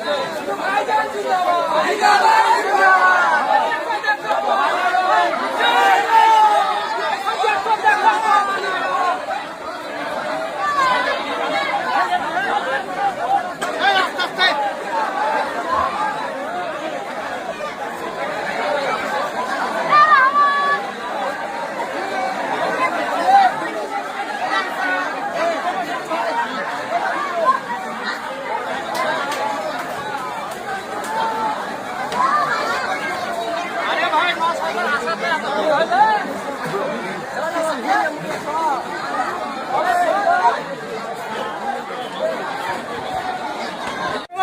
おはようござ。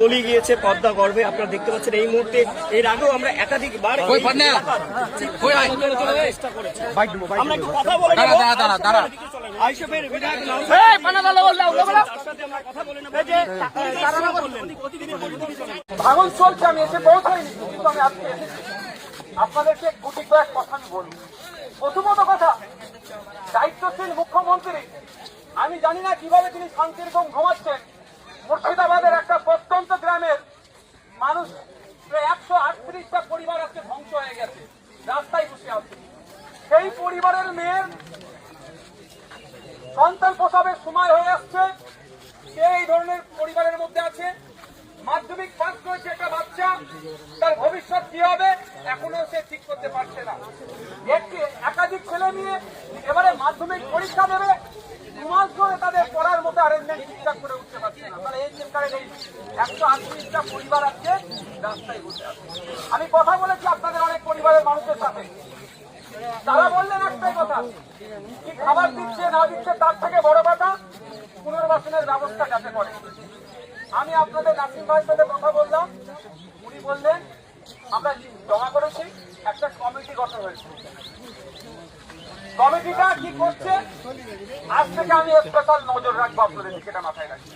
তলিয়ে গিয়েছে পদ্মা গর্ভে। আপনারা দেখতে পাচ্ছেন এই মুহূর্তে এর আগেও আমরা একাধিকবার আমরা একটু কথা বলে। বিধায়ক কথা বলে। ভাঙন চলছে আমি এসে পৌঁছাইনি কিন্তু আমি আজকে এসেছি। আপনাদেরকে গুটি কয়েক কথা আমি বলব প্রথমত কথা দায়িত্বশীল মুখ্যমন্ত্রী আমি জানি না কীভাবে তিনি শান্তির ঘুম ঘুমাচ্ছেন। মুর্শিদাবাদের একটা প্রত্যন্ত গ্রামের মানুষ প্রায় একশো আটত্রিশটা পরিবার আজকে ধ্বংস হয়ে গেছে। রাস্তায় বসে আছে। সেই পরিবারের মেয়ের সন্তান প্রসবের সময় হয়ে আসছে। সে এই ধরনের পরিবারের মধ্যে আছে। মাধ্যমিক পাস করেছে একটা বাচ্চা। তার ভবিষ্যৎ কি হবে, এখনও সে ঠিক করতে পারছে না। একটি একাধিক ছেলে নিয়ে এবারে মাধ্যমিক পরীক্ষা দেবে। দু মাস ধরে তাদের পড়ার মতো অ্যারেঞ্জমেন্ট ঠিকঠাক করে উঠতে পারছে না। তাহলে এই চিন্তায় নেই একশো আটত্রিশটা পরিবার আজকে রাস্তায় বসে আছে। আমি কথা বলেছি পরিবারের মানুষের সাথে। তারা বললেন একটাই কথা, কি খাবার দিচ্ছে না দিচ্ছে তার থেকে বড় কথা পুনর্বাসনের ব্যবস্থা যাতে করে। আমি আপনাদের নাসিম ভাইয়ের সাথে কথা বললাম। উনি বললেন, আমরা জমা করেছি? একটা কমিটি গঠন হয়েছে। কমিটিটা কি করছে? আজ থেকে আমি স্পেশাল নজর রাখব আপনাদের এটা মাথায় রাখি।